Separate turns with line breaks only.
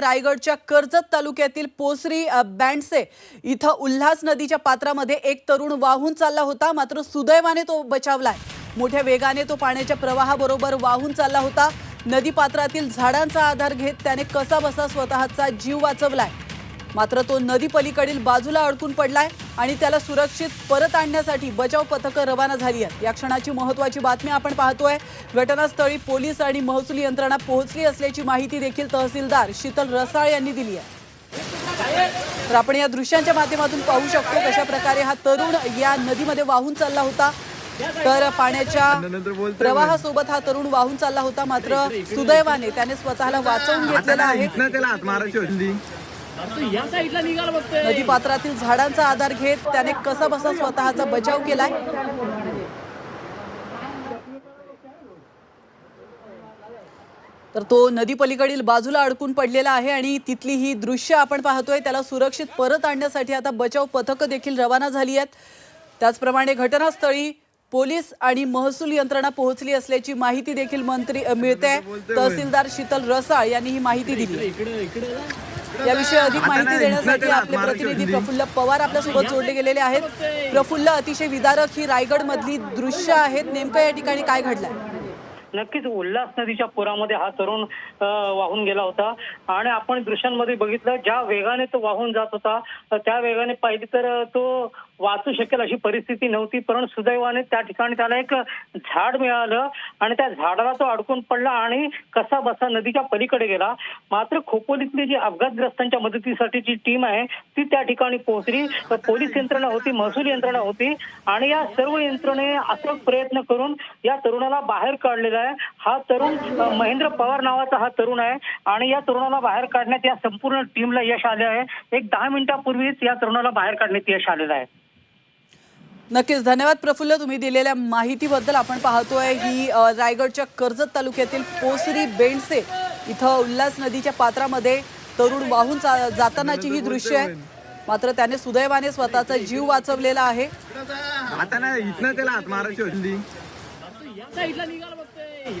रायगडच्या कर्जत तालुक्यातील पोसरी बँडसे इथं उल्हास नदीच्या पात्रामध्ये एक तरुण वाहून चालला होता मात्र सुदैवाने तो बचावलाय. मोठ्या वेगाने तो पाण्याच्या प्रवाहाबरोबर वाहून चालला होता. नदी पात्रातील झाडांचा आधार घेत त्याने कसा बसा स्वतःचा जीव वाचवलाय. मात्र तो नदी पलीकडील बाजूला अडकून पडलाय आणि त्याला सुरक्षित परत आणण्यासाठी बचाव पथकं रवाना झाली आहेत. या क्षणाची महत्वाची बातमी आपण पाहतोय. घटनास्थळी पोलीस आणि महसूल यंत्रणा पोहोचली असल्याची माहिती देखील तहसीलदार शीतल रसाळ यांनी दिली आहे. तर आपण या दृश्यांच्या माध्यमातून पाहू शकतो कशा प्रकारे हा तरुण या नदीमध्ये वाहून चालला होता. तर पाण्याच्या प्रवाहासोबत हा तरुण वाहून चालला होता. मात्र सुदैवाने त्याने स्वतःला वाचवून घेतलेला आहे.
या साईडला निघाल बघतोय.
नदी पात्रातील झाडांचा आधार घेत त्याने कसा बसा स्वतःचा बचाव केलाय. तर तो नदी पलीकडील बाजूला अडकून पडलेला आहे आणि तिथली ही दृश्य आपण पाहतोय. त्याला सुरक्षित परत आणण्यासाठी आता बचाव पथकं देखील रवाना झाली आहेत. त्याचप्रमाणे घटनास्थळी पोलीस आणि महसूल यंत्रणा पोहोचली असल्याची माहिती देखील मंत्री मिळते. तहसीलदार शीतल रसाळ यांनी ही माहिती दिली. आहे.
इकडे इकडे.
याविषयी अधिक माहिती देण्यासाठी आपले प्रतिनिधी. प्रफुल्ल पवार आपल्यासोबत जोडले गेलेले आहेत. प्रफुल्ल अतिशय विदारक ही रायगड मधली दृश्य आहेत. नेमकं या ठिकाणी काय घडलंय?
नक्कीच उल्हास नदीच्या पुरामध्ये हा तरुण वाहून गेला होता. आणि आपण दृश्यांमध्ये बघितलं ज्या वेगाने तो वाहून जात होता त्या वेगाने पाहिली तर तो वाचू शकेल अशी परिस्थिती नव्हती. परंतु सुदैवाने त्या ठिकाणी त्याला एक झाड मिळालं आणि त्या झाडाला तो अडकून पडला आणि कसा बसा नदीच्या पलीकडे गेला. मात्र खोपोलीतली जी अपघातग्रस्तांच्या मदतीसाठी जी टीम आहे ती त्या ठिकाणी पोहोचली. पोलीस यंत्रणा होती महसूल यंत्रणा होती. आणि या सर्व यंत्रणे अथक प्रयत्न करून या तरुणाला बाहेर काढलेला आहे. हा तरुण महेंद्र पवार नावाचा हा तरुण आहे. आणि या तरुणाला बाहेर काढण्यात या संपूर्ण टीमला यश आले आहे. एक दहा मिनिटापूर्वीच या तरुणाला बाहेर काढण्यात यश आलेलं आहे.
नक्कीच. धन्यवाद प्रफुल्ल. तुम्ही दिलेल्या माहितीबद्दल आपण पाहतोय. ही रायगडच्या कर्जत तालुक्यातील पोसरी बेंडसे इथं उल्हास नदीच्या पात्रामध्ये तरुण वाहून जातानाची ही दृश्य आहे. मात्र त्याने सुदैवाने स्वतःचा जीव वाचवलेला आहे.
आता नाही इथनं त्याला हात मारायची होती.
साईडला निघाला बघतोय.